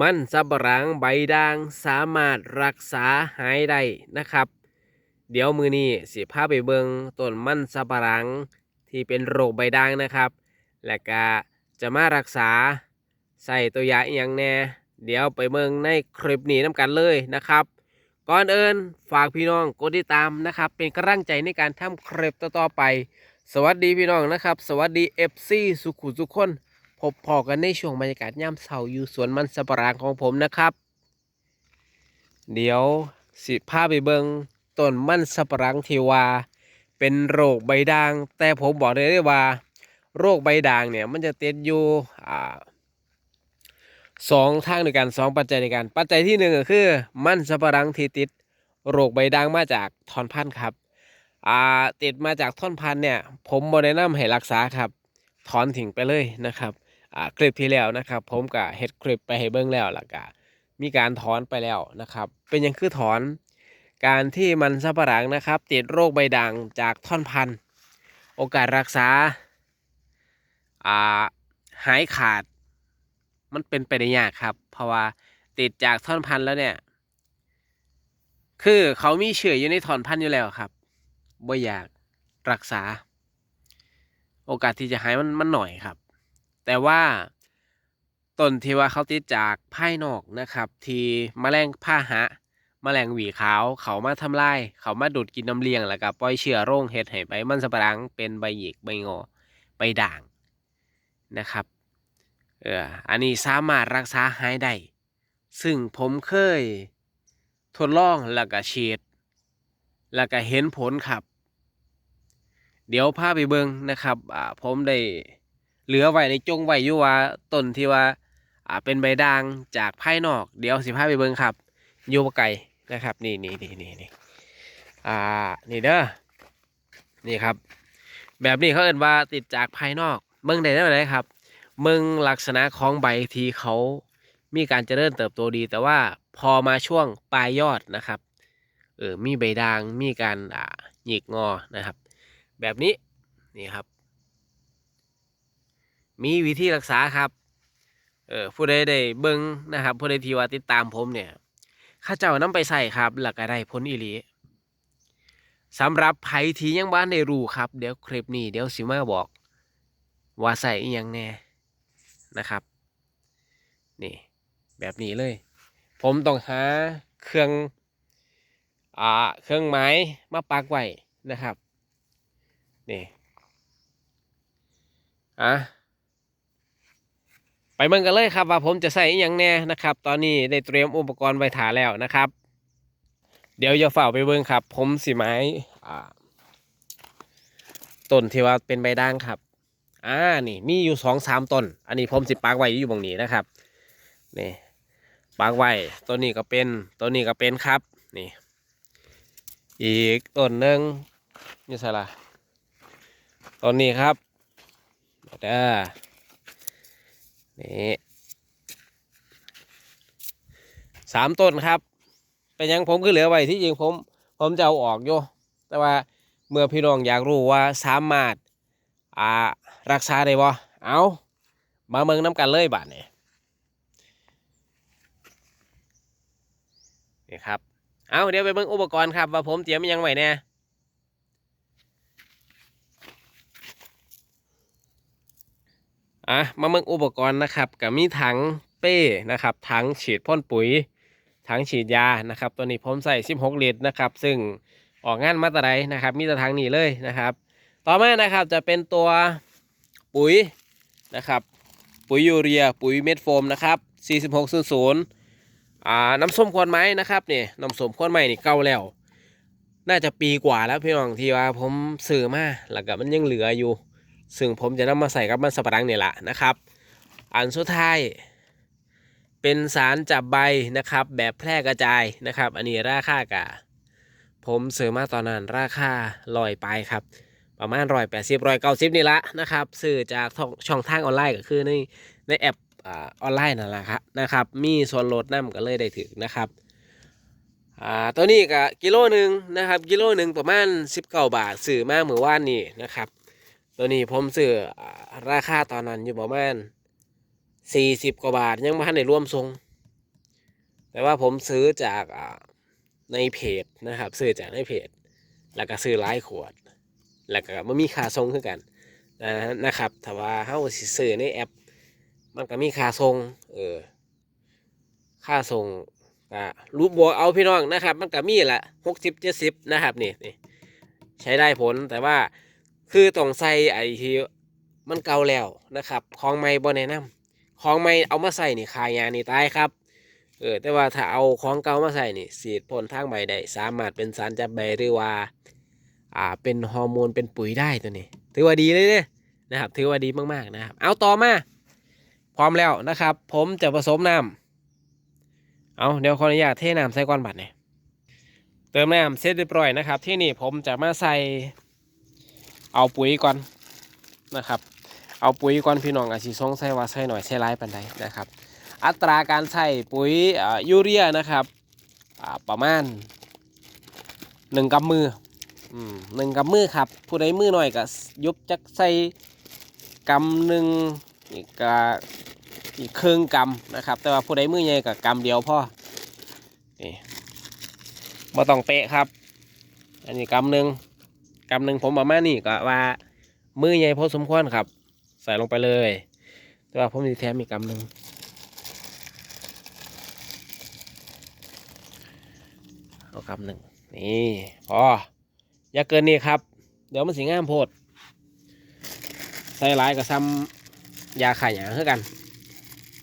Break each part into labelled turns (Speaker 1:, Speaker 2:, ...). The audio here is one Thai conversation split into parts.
Speaker 1: มันสับปะหลังใบด่างสามารถรักษาหายได้นะครับ เดี๋ยวมือนี้สิพาไปเบิงต้นมันสับปะหลังที่เป็นโรคใบด่างนะครับ และก็จะมารักษาใส่ตัวยาอย่างแน่เดี๋ยวไปเบิงในคลิปนี้น้ำกันเลยนะครับ ก่อนเอินฝากพี่น้องกดติดตามนะครับ เป็นกำลังใจในการทำคลิปต่อๆไป สวัสดีพี่น้องนะครับ สวัสดี FC สุขุสุขคน พบพอกันในช่วงบรรยากาศย่ำเสาอยู่สวนมันสับปะหลังของผมนะครับ เดี๋ยวสิพาไปเบิงต้นมันสับปะหลังที่ว่า เป็นโรคใบด่าง แต่ผมบอกเลยได้ว่า โรคใบด่างเนี่ยมันจะติดอยู่อ่าสองทางในการสองปัจจัยในการปัจจัยที่หนึ่งก็คือ มันสับปะหลังที่ติดโรคใบด่างมาจากท่อนพันธุ์ครับอ่าติดมาจากท่อนพันธุ์เนี่ย ผมบอแนะนำให้รักษาครับ ถอนทิ้งไปเลยนะครับ คลิปที่แล้วนะครับ ผมก็เฮ็ดคลิปไปให้เบิ่งแล้วล้วก็มีการถอนไปแล้วนะครับ เป็นยังคือถอน การที่มันสับปะหลังนะครับ ติดโรคใบด่างจากท่อนพันธุ์ โอกาสรักษาาหายขาด มันเป็นไปได้ยากครับ เพราะว่าติดจากท่อนพันธุ์แล้วเนี่ย คือเขามีเชื้ออยู่ในท่อนพันธุ์อยู่แล้วครับบ่อยากรักษา โอกาสที่จะหายมันมันหน่อยครับ แต่ว่าต้นที่ว่าเขาติดจากภายนอกนะครับ ที่แมลงพาหะแมลงหวีขาวเขามาทำลายเขามาดูดกินน้ำเลี้ยงแล้วก็ปล่อยเชื้อโรคเห็ดให้ใบมันสำปะหลังเป็นใบหยิกใบงอใบด่างนะครับเอออันนี้สามารถรักษาหายได้ซึ่งผมเคยทดลองแล้วก็ฉีดแล้วก็เห็นผลครับ เดี๋ยวพาไปเบิงนะครับอ่าผมได้ เหลือไว้ในจงไว้อยู่ว่าต้นที่ว่าอ่าเป็นใบด่างจากภายนอก เดี๋ยวสิพาไปเบิงครับอยู่บ่ไกลนะครับ นี่นี่นี่นี่นี่อ่านี่เด้อนี่ครับ แบบนี้เขาเอ่นว่าติดจากภายนอกเมืองใดได้ไหนครับเมืองลักษณะของใบที่เขามีการเจริญเติบโตดี แต่ว่าพอมาช่วงปลายยอดนะครับเออมีใบด่างมีการอ่าหยิกงอนะครับ แบบนี้นี่ครับ มีวิธีรักษาครับ เออผู้ใดได้เบิ่งนะครับ ผู้ใดที่ว่าติดตามผมเนี่ย ข้าเจ้านำไปใส่ครับแล้วก็ได้ผลอีหลีสำหรับไผที่ยังบ้านได้รู้ครับ เดี๋ยวคลิปนี้เดี๋ยวสิมาบอก ว่าใส่อีหยังแน่นะครับ นี่แบบนี้เลย ผมต้องหาเครื่องอ่าเครื่องไม้มาปักไว้นะครับ นี่อะ เบิ่งกันเลยครับว่าผมจะใส่อย่างแน่นะครับ ตอนนี้ได้เตรียมอุปกรณ์ไว้ถาแล้วนะครับ เดี๋ยวจะฝ่าไปเบิ่งครับ ผมสิไม้ต้นที่ว่าเป็นใบด่างครับอ่านี่มีอยู่สองสามต้น อันนี้ผมสิปักไว้อยู่บางนี้นะครับนี่ปักไว้ต้นนี้ก็เป็นต้นนี้ก็เป็นครับนี่ อีกต้นหนึ่งนี่ใช่ละต้นนี้ครับเด้อ นี่สามต้นครับ เป็นยังผมคือเหลือไว้ที่จริงผม ผมจะเอาออกอยู่แต่ว่าเมื่อพี่น้องอยากรู้ว่าสามารถอ่ารักษาได้บ่เอามาเมืองน้ำกันเลยบาทนี่ยนี่ครับ เอาเดี๋ยวไปเบิ่งอุปกรณ์ครับ ว่าผมเตรียมยังไว้แน่ อะมาเบิ่งอุปกรณ์นะครับกับมีถังเป้นะครับถังฉีดพ่นปุ๋ยถังฉีดยานะครับ ตัวนี้ผมใส่ 16 ลิตรนะครับ ซึ่งออกงานมาตรใดนะครับ มีแต่ถังนี้เลยนะครับ ต่อมานะครับจะเป็นตัวปุ๋ยนะครับ ปุ๋ยยูเรียปุ๋ยเม็ดโฟมนะครับ 4600อ่าน้ำส้มควนไม้นะครับนี่น้ำส้มควนไม้นี่เก่าแล้ว น่าจะปีกว่าแล้วพี่น้องที่ว่าผมซื้อมาแล้วก็มันยังเหลืออยู่ ซึ่งผมจะนำมาใส่กับมันสับปะรังนี่แหละนะครับ อันสุดท้าย เป็นสารจับใบนะครับ แบบแพร่กระจายนะครับ อันนี้ราคากะผมซื้อมาตอนนั้นราคาลอยไปครับ ประมาณร้อยแปดสิบร้อยเก้าสิบนี่ละนะครับซื้อจากช่องทางออนไลน์ก็คือในในแอปอออนไลน์นั่นแหละครับนะครับ มีส่วนลดน้ำก็เลยได้ถึงนะครับอ่าตัวนี้ก็กิโลหนึ่งนะครับ กิโลหนึ่งประมาณสิบเก้าบาท ซื้อมาเมื่อวานนี้นะครับ ตัวนี้ผมซื้อราคาตอนนั้นอยู่ประมาณสี่สิบกว่าบาทยังไม่ทันได้ร่วมทรง แต่ว่าผมซื้อจากในเพจนะครับ ซื้อจากในเพจ แล้วก็ซื้อหลายขวด แล้วก็มันมีค่าส่งคือกันนะนะครับถ้าว่าเฮาสิซื้อในแอป มันก็มีค่าส่งเออค่าส่งก็รู้บวกเอาพี่น้องนะครับ มันก็มีละหกสิบเจ็ดสิบนะครับนี่นี่ใช้ได้ผลแต่ว่า คือต้องใส่ไอ้ที่มันเก่าแล้วนะครับของใหม่บ่แนะนำของใหม่เอามาใส่นี่คายานี่ตายครับเออแต่ว่าถ้าเอาของเก่ามาใส่นี่สีดพ่นทางใบได้สามารถเป็นสารจับใบหรือว่าอ่าเป็นฮอร์โมนเป็นปุ๋ยได้ตัวนี้ ถือว่าดีเลยเด้นะครับ ถือว่าดีมากๆนะครับ เอาต่อมา พร้อมแล้วนะครับ ผมจะผสมน้ำเอาเดี๋ยวขออนุญาตเทน้ำใส่ก้อนบัตรเนี่ยเติมน้ำเสร็จเรียบร้อยนะครับ ที่นี่ผมจะมาใส่ เอาปุ๋ยก่อนนะครับ เอาปุ๋ยก่อนพี่น้องอาจสิสงใสัยว่าใส่หน่อยใส่ร้ายปันใดนะครับ อัตราการใส่ปุ๋ยยูเรียนะครับประมาณหนึ่งกำมืออืมหนึ่งกำมือครับ ผู้ใดมือหน่อยก็ยุบจักใส่กำหนึ่งอีกกอีกครึ่งกำนะครับ แต่ว่าผู้ใดมือใหญ่กับกำเดียวพ่อนี่บ่ต้องเปะครับ อันนี้กำหนึ่ง กำหนึ่งผมประมาณนี้ก็ว่า มือใหญ่พอสมควรครับ ใส่ลงไปเลย แต่ว่าผมมีแถมอีกกำหนึ่งเอาคำหนึ่งนี่พออย่าเกินนี่ครับ เดี๋ยวมันสีงามโพด ใส่หลายกับซ้ำยาขายหยางเท่ากัน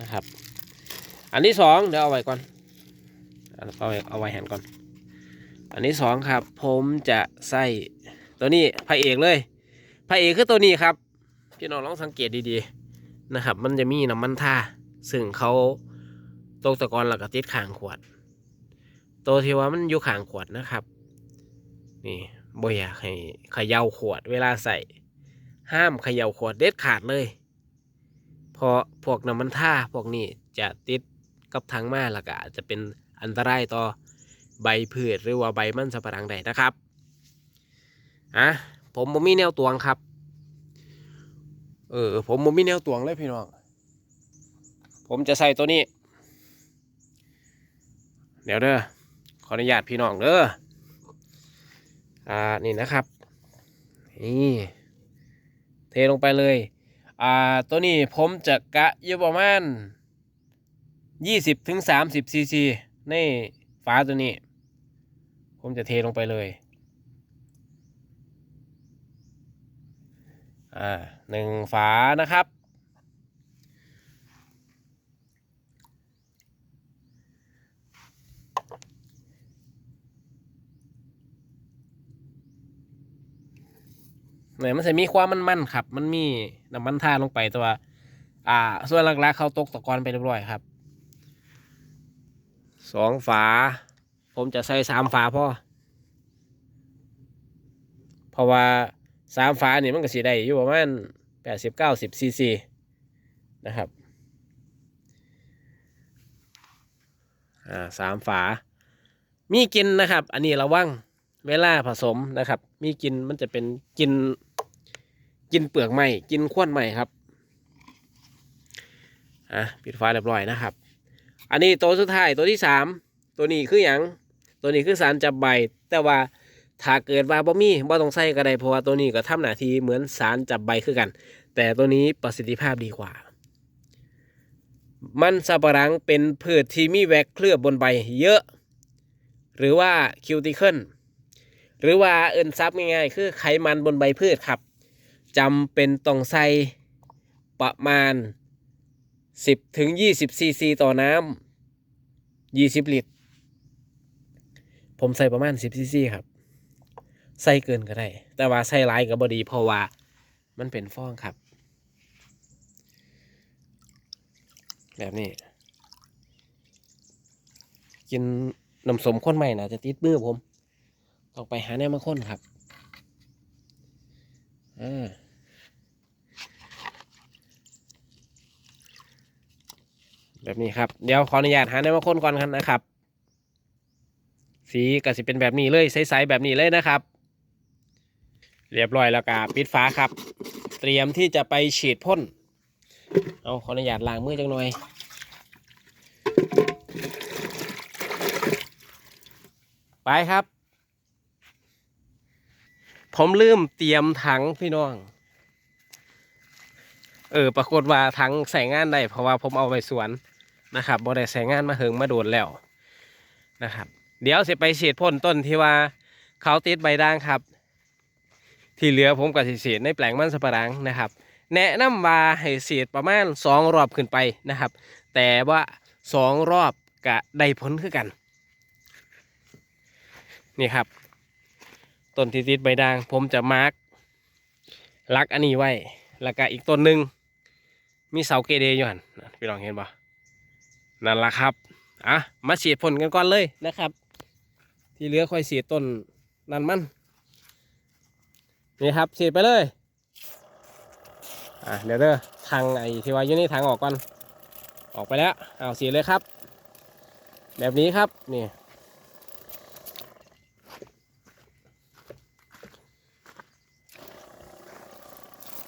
Speaker 1: นะครับ อันที่สองเดี๋ยวเอาไว้ก่อนเอาไว้เอาไว้หันก่อน อันที่สองครับ ผมจะใส่ ตัวนี้พระเอกเลยพระเอกคือตัวนี้ครับ พี่น้องลองสังเกตดีๆนะครับ มันจะมีน้ำมันท่าซึ่งเขาตกตะกอนแล้วก็ติดขางขวด ตัวที่ว่ามันอยู่ขางขวดนะครับ นี่บ่อยากให้เขย่าขวดเวลาใส่ ห้ามเขย่าขวดเด็ดขาดเลยเพราะพวกน้ำมันท่าพวกนี้จะติดกับทางมาแล้วก็อาจจะเป็นอันตรายต่อใบพืชหรือว่าใบมันสำปะหลังได้นะครับ อะผมบ่มีแนวตวงครับ เออ ผมบ่มีแนวตวงเลยพี่น้อง ผมจะใส่ตัวนี้ เดี๋ยวเด้อ ขออนุญาตพี่น้องเด้อ อ่า นี่นะครับ นี่ เทลงไปเลย อ่า ตัวนี้ผมจะกะอยู่ประมาณยี่สิบถึงสามสิบซีซีในฝาตัวนี้ ผมจะเทลงไปเลย อ่าหนึ่งฝานะครับ เนี่ยมันจะมีความมันๆครับ มันมีน้ำมันท่าลงไปแต่ว่า อ่า ส่วนหลักๆเขาตกตะกอนไปเรียบร้อยครับสองฝา ผมจะใส่สามฝาพ่อเพราะว่า สามฝาเนี่ยมันก็สีได้อยู่ประมาณแปดสิบเก้าสิบซีซีนะครับอ่าสามฝา มีกินนะครับ อันนี้ระวังเวลาผสมนะครับ มีกินมันจะเป็นกินกินเปลือกไม้กินขวนไม้ครับอะปิดไฟเรียบร้อยนะครับ อันนี้ตัวสุดท้ายตัวที่สามตัวนี้คืออย่างตัวนี้คือสารจับใบแต่ว่า ถ้าเกิดว่าบ่มีบ่ต้องใส่ก็ได้เพราะว่าตัวนี้ก็ทำหน้าที่เหมือนสารจับใบคือกัน แต่ตัวนี้ประสิทธิภาพดีกว่า มันสับปะหลังเป็นพืชที่มีแวกเคลือบบนใบเยอะ หรือว่าคิวติเคิลหรือว่าเอินซับง่ายๆคือไขมันบนใบพืชครับจำเป็นต้องใส่ประมาณ 10ถึง20ซีซีต่อน้ำ20 ลิตร ผมใส่ประมาณ 10ซีซีครับ ใส่เกินก็ได้ แต่ว่าใส่หลายก็บ่ดีเพราะว่ามันเป็นฟองครับ แบบนี้ กินน้ำสมข้นใหม่นะจะติดมือผม ต้องไปหาแนวมาค้นครับอ่าแบบนี้ครับ เดี๋ยวขออนุญาตหาแนวมาค้นก่อนครับนะครับ สีก็สิเป็นแบบนี้เลยใสๆแบบนี้เลยนะครับ เรียบร้อยแล้วก็ปิดฝาครับ เตรียมที่จะไปฉีดพ่น เอาขออนุญาตล้างมือจังหน่อยไปครับ ผมลืมเตรียมถังพี่น้อง เออ ปรากฏว่าถังใส่งานได้เพราะว่าผมเอาไปสวนนะครับบ่ได้ใส่งานมาเหิงมาโดนแล้วนะครับ เดี๋ยวสิไปฉีดพ่นต้นที่ว่าเขาติดใบด่างครับ ที่เหลือผมก็สิฉีดในแปลงมันสปะหลังนะครับ แนะนำว่าให้ฉีดประมาณสองรอบขึ้นไปนะครับ แต่ว่าสองรอบกะได้ผลคือกัน นี่ครับต้นที่ติดใบด่าง ผมจะมาร์กลักอันนี้ไว้ แล้วก็อีกต้นหนึ่งมีเสาเกเรอยู่หันพี่ลองเห็นปะนั่นละครับอะมาฉียดพ่นกันก่อนเลยนะครับ ที่เหลือค่อยฉีดต้นนั่นมัน นี่ครับฉีดไปเลย อะเดี๋ยวเด้อทางไอ้ที่ว่าอยู่นี่ทางออกก่อนออกไปแล้วเอาฉีดเลยครับ แบบนี้ครับนี่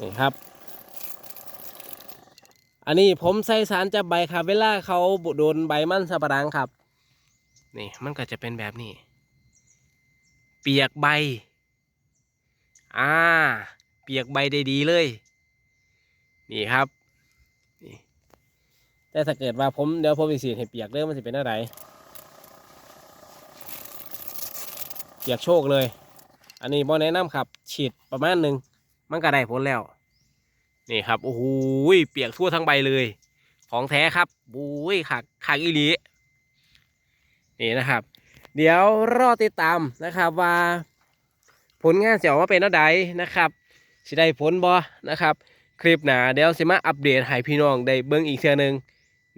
Speaker 1: นี่ครับ อันนี้ผมใส่สารจับใบครับ เวลาเขาบุโดนใบมันสับปะรังครับ นี่มันก็จะเป็นแบบนี้ เปียกใบ อ่า เปียกใบได้ดีเลย นี่ครับนี่แต่ถ้าเกิดว่าผมเดี๋ยวผมไปสีดให้เปียกเริ่มมันจะเป็นอะไรเปียกโชคเลย อันนี้บอแนะนำครับ ฉีดประมาณหนึ่งมันก็ได้ผลแล้ว นี่ครับ โอ้โหเปียกทั่วทั้งใบเลย ของแท้ครับโอ้ยขักขักอีหลีนี่นะครับ เดี๋ยวรอติดตามนะครับว่า ผลงานจะออกมาเป็นอะไรนะครับสิได้ผลบ่นะครับ คลิปหนาเดี๋ยวสิมาอัปเดตให้พี่น้องได้เบิ่งอีกเทื่อนึง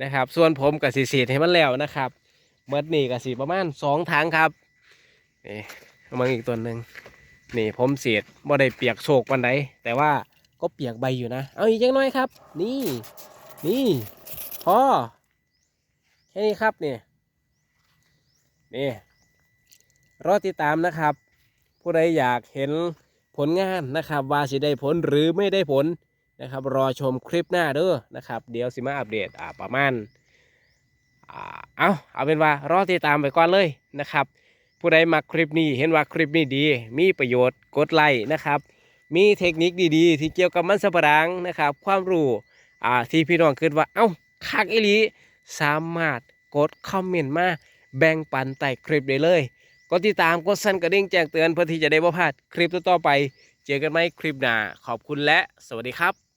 Speaker 1: นะครับ ส่วนผมกับสีเสีให้มันแล้วนะครับเมื่อนี่กับสีประมาณสองทางครับนี่เอามาอีกตัวหนึ่งนี่ผมเสียดบ่ได้เปียกโศกวันใดแต่ว่าก็เปียกใบอยู่นะ เอาอีกจังน้อยครับ นี่ นี่พอแค่นี้ครับนี่นี่รอติดตามนะครับ ผู้ใดอยากเห็นผลงานนะครับว่าสิได้ผลหรือไม่ได้ผลนะครับรอชมคลิปหน้าเด้อนะครับ เดี๋ยวสิมาอัปเดตอ่าประมาณอ่าเอาเอาเป็นว่ารอติดตามไปก่อนเลยนะครับ ผู้ใดมาคลิปนี้เห็นว่าคลิปนี้ดี มีประโยชน์กดไลค์นะครับ มีเทคนิคดีๆ ที่เกี่ยวกับมันสปะหลังนะครับ ความรู้อ่าที่พี่น้องคิดว่าเอ้าคักอีหลีสามารถกดคอมเมนต์มาแบ่งปันใต้คลิปได้เลย กดติดตามกดสั่นกระดิ่งแจ้งเตือนเพื่อที่จะได้บ่พลาดคลิปต่อๆไป เจอกันไหมคลิปหน้าขอบคุณและสวัสดีครับ